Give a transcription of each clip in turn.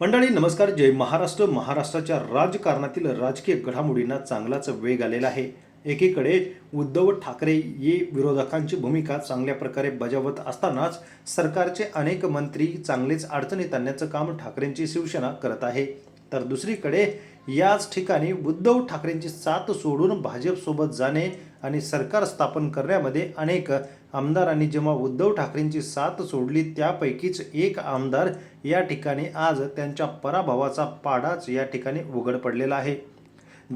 मंडळी नमस्कार. जय महाराष्ट्र. महाराष्ट्राच्या राजकारणातील राजकीय घडामोडींना चांगलाच वेग आलेला आहे. एकीकडे उद्धव ठाकरे ये विरोधकांची भूमिका चांगल्या प्रकारे बजावत असतानाच सरकारचे अनेक मंत्री चांगलेच अडचणीत आणण्याचं काम ठाकरेंची शिवसेना करत आहे. तर दुसरीकडे याच ठिकाणी उद्धव ठाकरेंची साथ सोडून भाजपसोबत जाणे आणि सरकार स्थापन करण्यामध्ये अनेक आमदारांनी जेव्हा उद्धव ठाकरेंची साथ सोडली त्यापैकीच एक आमदार या ठिकाणी आज त्यांच्या पराभवाचा पाडाच या ठिकाणी उघड पडलेला आहे.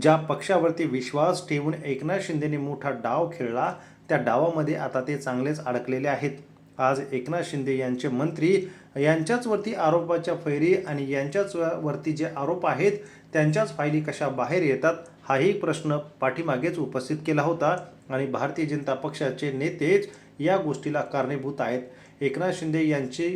ज्या पक्षावरती विश्वास ठेवून एकनाथ शिंदेने मोठा डाव खेळला त्या डावामध्ये आता ते चांगलेच अडकलेले आहेत. आज एकनाथ शिंदे यांचे मंत्री यांच्याचवरती आरोपाच्या फैरी आणि यांच्याच वरती जे आरोप आहेत त्यांच्याच फायली कशा बाहेर येतात हाही प्रश्न पाठीमागेच उपस्थित केला होता. आणि भारतीय जनता पक्षाचे नेतेच या गोष्टीला कारणीभूत आहेत. एकनाथ शिंदे यांचे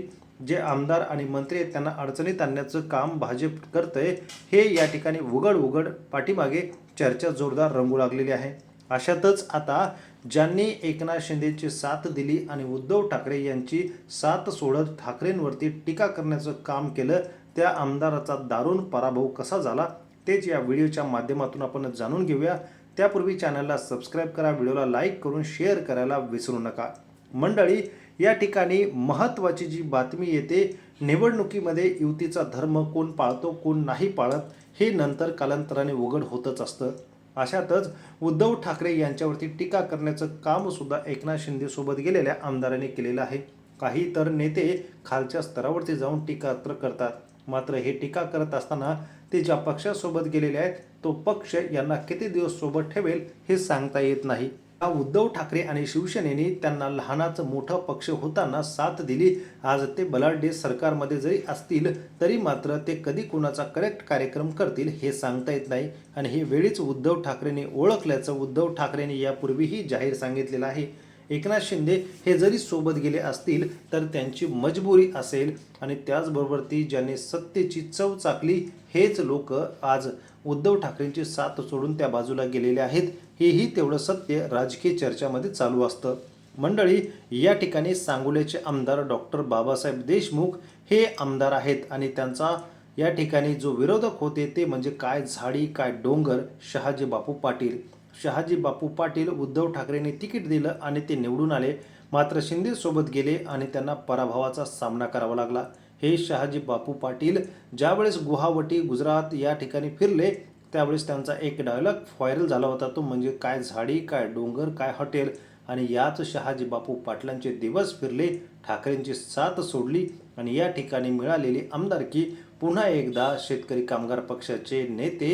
जे आमदार आणि मंत्री आहेत त्यांना अडचणीत आणण्याचं काम भाजप करतंय हे या ठिकाणी उघड उघड पाठीमागे चर्चा जोरदार रंगू लागलेली आहे. अशातच आता ज्यांनी एकनाथ शिंदेची साथ दिली आणि उद्धव ठाकरे यांची साथ सोडत ठाकरेंवरती टीका करण्याचं काम केलं त्या आमदाराचा दारुण पराभव कसा झाला तेच या व्हिडिओच्या माध्यमातून आपण जाणून घेऊया. त्यापूर्वी चॅनलला सबस्क्राईब करा व्हिडिओला लाईक करून शेअर करायला विसरू नका. मंडळी या ठिकाणी महत्त्वाची जी बातमी येते निवडणुकीमध्ये युतीचा धर्म कोण पाळतो कोण नाही पाळत हे नंतर कालांतराने उघड होतच असतं. अशातच उद्धव ठाकरे यांच्यावरती टीका करण्याचं कामसुद्धा एकनाथ शिंदेसोबत गेलेल्या आमदारांनी केलेलं आहे. काही तर नेते खालच्या स्तरावरती जाऊन टीका करतात. मात्र हे टीका करत असताना ते ज्या पक्षासोबत गेलेले आहेत तो पक्ष यांना किती दिवस सोबत ठेवेल हे सांगता येत नाही. उद्धव ठाकरे आणि शिवसेनेने त्यांना लहानाचं मोठं पक्ष होताना साथ दिली. आज ते बलाढ्य सरकारमध्ये जरी असतील तरी मात्र ते कधी कुणाचा करेक्ट कार्यक्रम करतील हे सांगता येत नाही. आणि हे वेळीच उद्धव ठाकरेंनी ओळखल्याचं उद्धव ठाकरेंनी यापूर्वीही जाहीर सांगितलेलं आहे. एकनाथ शिंदे हे जरी सोबत गेले असतील तर त्यांची मजबुरी असेल आणि त्याचबरोबर ती ज्यांनी सत्तेची चव चाकली हेच लोक आज उद्धव ठाकरेंची साथ सोडून त्या बाजूला गेलेले आहेत. हेही तेवढं सत्य राजकीय चर्चामध्ये चालू असतं. मंडळी या ठिकाणी सांगोल्याचे आमदार डॉक्टर बाबासाहेब देशमुख हे आमदार आहेत आणि त्यांचा या ठिकाणी जो विरोधक होते ते म्हणजे काय झाडी काय डोंगर शहाजी बापू पाटील. शहाजी बापू पाटील उद्धव ठाकरेंनी तिकीट दिलं आणि ते निवडून आले. मात्र शिंदेसोबत गेले आणि त्यांना पराभवाचा सामना करावा लागला. हे शहाजी बापू पाटील ज्यावेळेस गुवाहाटी गुजरात या ठिकाणी फिरले त्यावेळेस त्यांचा एक डायलॉग व्हायरल झाला होता. तो म्हणजे काय झाडी काय डोंगर काय हॉटेल? आणि याच शहाजी बापू पाटलांचे दिवस फिरले ठाकरेंची साथ सोडली आणि या ठिकाणी मिळालेली आमदारकी पुन्हा एकदा शेतकरी कामगार पक्षाचे नेते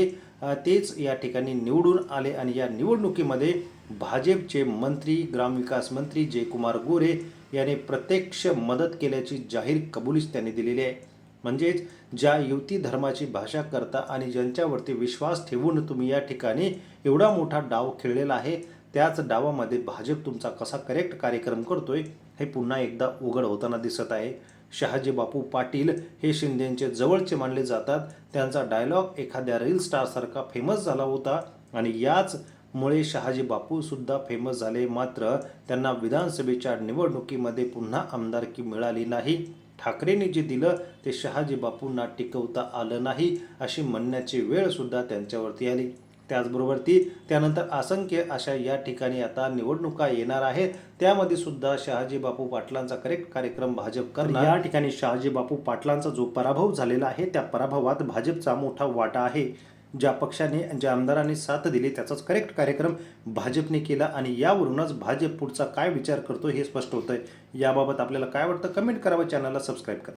तेच या ठिकाणी निवडून आले आणि या निवडणुकीमध्ये भाजपचे मंत्री ग्रामविकास मंत्री जयकुमार गोरे याने प्रत्यक्ष मदत केल्याची जाहीर कबुलीच त्यांनी दिलेली आहे. म्हणजेच ज्या युती धर्माची भाषा करता आणि ज्यांच्यावरती विश्वास ठेवून तुम्ही या ठिकाणी एवढा मोठा डाव खेळलेला आहे त्याच डावामध्ये भाजप तुमचा कसा करेक्ट कार्यक्रम करतोय हे पुन्हा एकदा उघड होताना दिसत आहे. शहाजी बापू पाटील हे शिंदेचे जवळचे मानले जातात. त्यांचा डायलॉग एखाद्या रील स्टारसारखा फेमस झाला होता आणि याचमुळे शहाजी बापू सुद्धा फेमस झाले. मात्र त्यांना विधानसभेच्या निवडणुकीमध्ये पुन्हा आमदारकी मिळाली नाही. ठाकरेंनी जे दिलं ते शहाजी बापूंना टिकवता आलं नाही अशी म्हणण्याची वेळ सुद्धा त्यांच्यावरती आली. त्याचबरोबर ती त्यानंतर असंख्य अशा या ठिकाणी आता निवडणुका येणार आहेत. त्यामध्ये सुद्धा शहाजी बापू पाटलांचा करेक्ट कार्यक्रम भाजप करणार. या ठिकाणी शहाजी बापू पाटलांचा जो पराभव झालेला आहे त्या पराभवात भाजपचा मोठा वाटा आहे. ज्या पक्षाने ज्या आमदारांनी साथ दिली त्याचाच करेक्ट कार्यक्रम भाजपने केला आणि यावरूनच भाजप पुढचा काय विचार करतो हे स्पष्ट होतंय. याबाबत आपल्याला काय वाटतं कमेंट करावं चॅनलला सबस्क्राईब करा.